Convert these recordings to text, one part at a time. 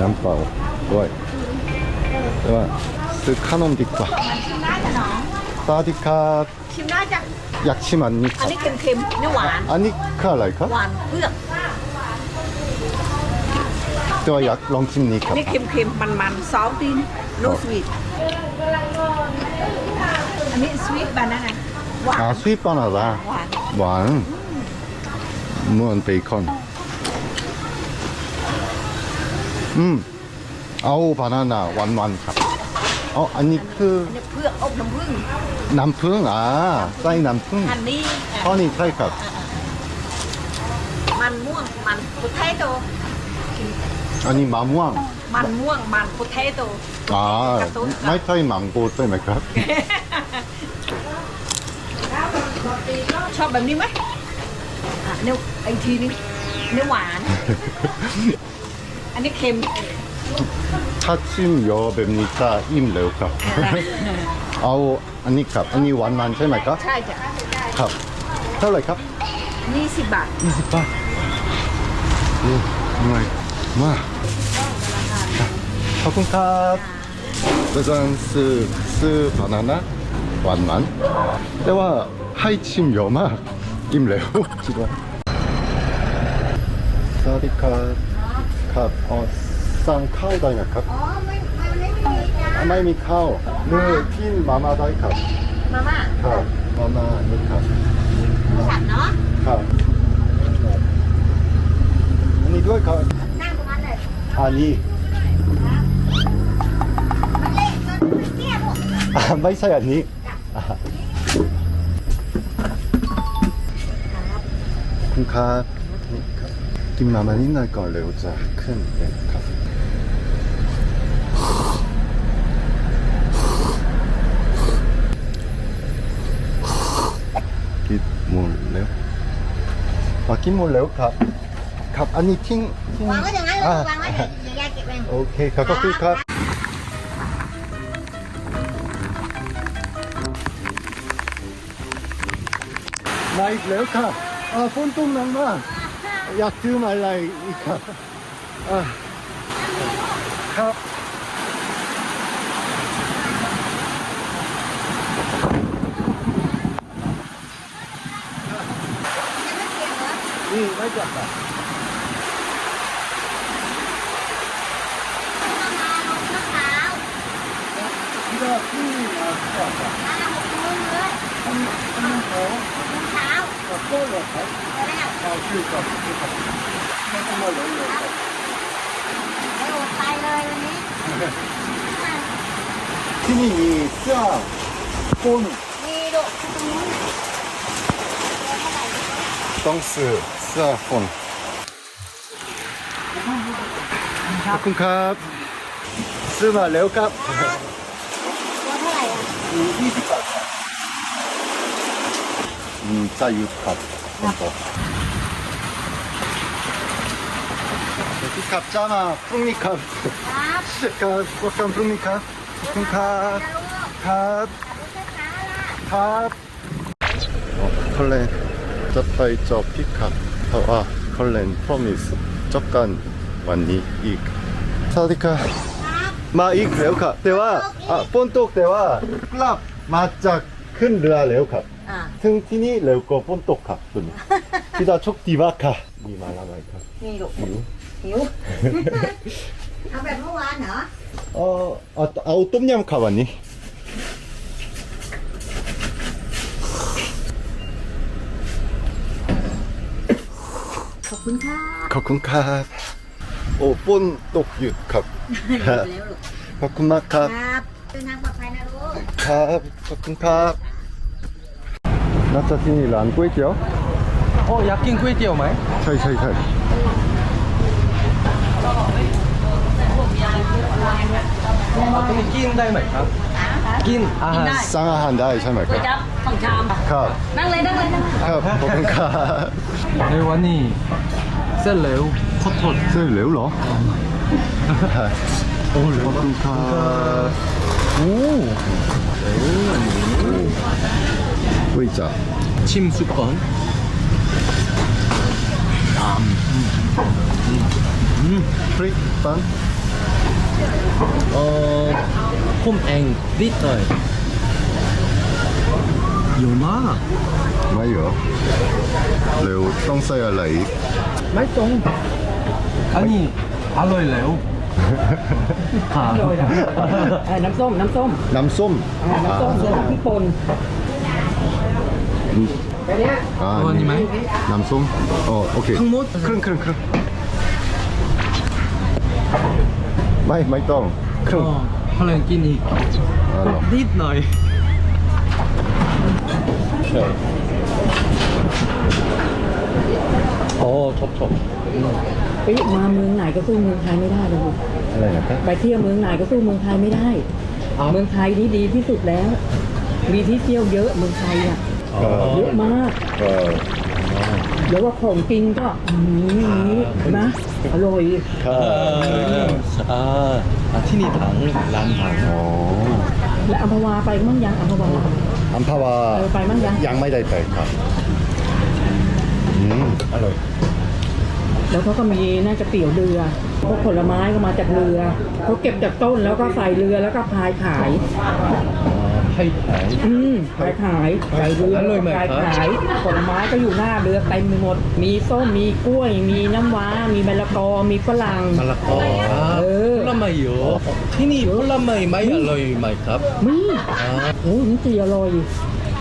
น้ำเปล่าด้วยแต่ว่าซื้อขนมดีกว่าชิมได้จ้ะน้องสวัสดีครับชิมได้จ้ะอยากชิมอันนี้คอัรันบนี้เค็มๆเนื้อหวาน อันนี้คืออะไรครับหวานเพือกแต่ว่าอยากลองชิมนี้คอัรันบนี้เค็มๆมันๆซอฟต์ดินโนสวีทอันนี้สวีทบานาน่าหวานอ่าสวีทบานาน่าหวานหวานเหมือนเบคอน อืมเอาบานาน่าหวานๆครับอ๋ออันนี้คืออันนี้เพือกอบน้ำผึ้งน้ำผึ้งอ่าใส่น้ำผึ้งอันนี้ข้อนี้ใช่ครับ มันม่วงมันโพเทโตอันนี้มะม่วง มันม่วงมันโพเทโตอ่าการ์ตูนไม่ใช่มังโกใช่ไหมครับ ชอบแบบนี้ไหมอะเนื้อไอกทีนี้เนื้อหวาน อันนี้เค็มถ้าชิมเยอะแบบนี้จะอิ่มเร็วครับเอาอันนี้ครับอันนี้หวานมันใช่ไหมครับใช่จ้ะครับเท่าไหร่ครับนี่สิบบาท 20บาทโอ้ทำไมมาขอบคุณครับจะจะซื้อซื้อบานาน่ คิดว่าสวัสดีครับครับอ๋อสั่งข้าวได้ไหมครับอ๋อไม่ไม่ไม่มีจ้ะไม่มีข้าวเนื้อกินมาม่าได้ครับมาม่าครับมาม่านี่ครับสับเนาะครับอันนี้ด้วยครับนั่งตรงนั้นเลยอันนี้มันเละจนมันเตี้ยหมดอ่าไม่ใช่อันนี้อ่าคุณครับ นี่ครับกินมาม่านิดหน่อยก่อนเร็วจะขึ้นเลยครับกินหมดแล้วอะกินหม ดแล้วครับครับอันนี้ทิ้งทิ้งวางไว้อย่างนั้นเลยอ่าวางไว้ เดี๋ยวเดี๋ยวยายเก็บเองโอเคครับขอบคุณครับมาอีกแล้วครับอ่าฝนตกหนักมากอยากซื้อมาอะไรอีกครับอ่าครับนี่ไม่จับครับมะพร้าวมะพร้าวที่ว่าที่มาก่อนครับอันละหกโมงเลยทำทำเขาหกโมงเช้ากับโก้เหรอครับไปแล้วเอาชื่อกับชื่อกับไม่ต้องมาเลยเลยครับไปอดไปเลยวันนี้ ที่นี่มีเสื้อคนมีดุตรงนู้นเท่าไหร่ต้องซื้อเสื้อคนขอบคุณครับซื้อมาแล้วครับตัวเท่าไหร่อะมียี่สิบบาทครับอืมจะหยุดครับผม บอกสวัสดีครับจ้ามาพรุ่งนี้ครับครับครับพบกันพรุ่งนี้ครับขอบคุณครับนะลูกครับลูกช้าๆล่ะครับคอลเลนจะไปจบพิกัดเพราะว่าคอลเลน promise จบกันวันนี้อีกสวัสดีครับครับมาอีกแล้วครับแต่ว่าอะฝนตกแต่ว่ากลับมาจากขึ้นเรือแล้วครับอ่าถึงที่นี่เร็วกว่าฝนตกครับคุณพี่ดาโชคดีมากค่ะมีมาแล้วไหมครับนี่ดุหิวหิว เอาแบบเมื่อวานเหรอ เออเอาเอาต้มยำครับวันนี้ ขอบคุณค่ะขอบคุณครับโอ้ฝนตกหยุดครับแล้วลูกขอบคุณมากครับ ครับเดินทางปลอดภัยนะลูก ครับ ขอบคุณครับน่าจะที่นี่ร้านก๋วยเตี๋ยว โอ้อยากกินก๋วยเตี๋ยวไหมใช่ใช่ใช่เราต้องกินได้ไหมครับ กินอาหารสั่งอาหารได้ใช่ไหมครับจับสองชามครับนั่งเลยนั่งเลยนั่งเลยครับขอบคุณครับในวันนี้เส้นเหลวขอโทษเส้นเหลวเหรอโอ้ขอบคุณครับโอ้ก๋วยจั๊บชิมซุปก่อนามพริกปังเอ่อคุ้มเองนิดหน่อยอยู่มากไม่เยอะเร็วต้องใส่อะไรไม่ต้องอันนี้อร่อยแล้วอร่อยนะน้ำส้ม น้ำส้ม น้ำส้มน้ำส้มน้ำพริกป่น อ่าอันนี่ไหมน้ำส้มอ๋อโอเคทั้งหมดครึ่งครึ่งครึ่งไม่ไม่ต้องครึ่งอ๋เกินอีกอ๋อเหรอนิดหน่อย โอ้ชออบเอ้มาเมืองไหนก็สู้เมืองไทยไม่ได้เลยอะไรนะไปเที่ยวเมืองไหนก็สู้เมืองไทยไม่ได้ เมืองไทยนี่ดีที่สุดแล้ว มีที่เที่ยวเยอะเมืองไทยอะ เยอะมากแล้วว่าของกินก็อื้อหือนะอร่อยถ้าอ่ที่นี่ถังร้านถังอ๋แล้วอัมพวาไปมั่งยังอัมพวา อัมพวาไปมั่งยัง ยังไม่ได้ไปครับอืมอร่อยแล้วเขาก็มีน่าจะเตี๋ยวเรือพวกผลไม้ก็มาจากเรือเขาเก็บจากต้นแล้วก็ใส่เรือแล้วก็พายขาย อ ขาย อืมขายขายขายเรืออร่ยไหมขายขายผลไม้ก็อยู่หน้าเรือเต็มไปหมด มีส้มมีกล้วย มีน้ำว้า มีมะละกอมีฝรั่ง มะละกอเออ ผลไม้เยอะที่นี่ผลไม้ไม่อร่อยไหมครับมีอ่โอ้ยนิ้นจีอร่อย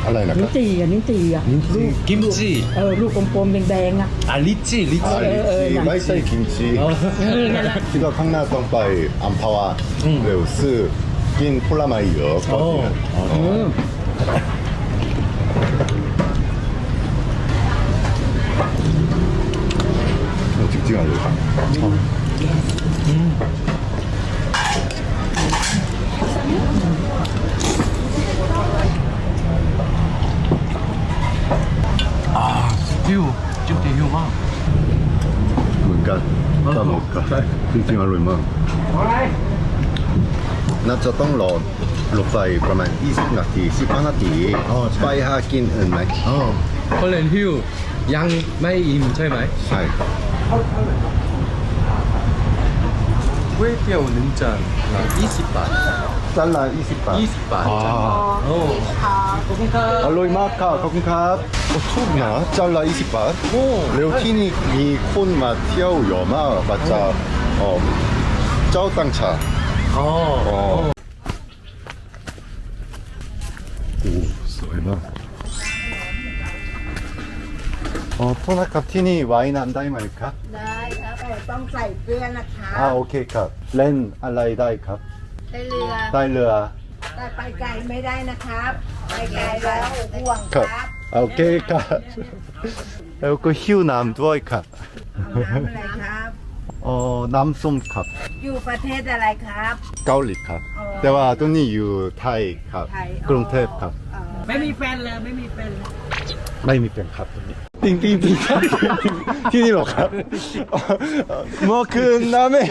อะไรนะครันบ จีอะนิจีอะนิ้นจี่ ลูกิมจิเออลูกกลมๆแดงๆอะ อะลิจิลิจิไม่ใช่กิมจิที่ก็ข้างหน้าต้องไปอัมพวาอืม เร็วซื้อ 바뀐 폴라마이어 어. 음. 직진하죠. 뷰 찍대 휴가 그러니까 다 먹을까. 직진하로 이만. น่าจะต้องรอรถไฟประมาณ 20 นาที 15 นาทีไปหากินอื่นไหมเขาเล่นหิวยังไม่อิ่มใช่ไหมใช่ก๋วยเตี๋ยวหนึ่งจานละ20 บาท จานละ20 บาท20 บาทจ้ะอร่อยมากค่ะขอบคุณครับโอ้ถูกนะจานละ20 บาท โอ้เร็วที่นี่มีคนมาเที่ยวเยอะมากมาจากเอ่อเจ้าต่างชา อ๋อ 어. โอ้สวยมากอ๋อโทษนะครับที่นี่ว่ายน้ำได้ไหมครับ ได้ครับแต่ต้องใส่เกลือนะคะอ่าโอเคครับ เล่นอะไรได้ครับใส่เรือได้เรือแต่ไปไกลไม่ได้นะครับ ไปไกลแล้วห่วงคครัรับบโอเคครับแล้วก็หิวน้ำด้วยครับน้ำอะไรครับ อ๋อน้ำส้มครับอยู่ประเทศอะไรครับ เกาหลีครับ อ๋อ แต่ว่าตอนนี้อยู่ไทยครับไทยกรุงเทพครับ อ๋อไม่มีแฟนเลยไม่มีแฟนเลยไม่มีเป็นครับตอนนี้ปิงปิงปิงที่นี่หรอครับเมื่อคืนนะแม่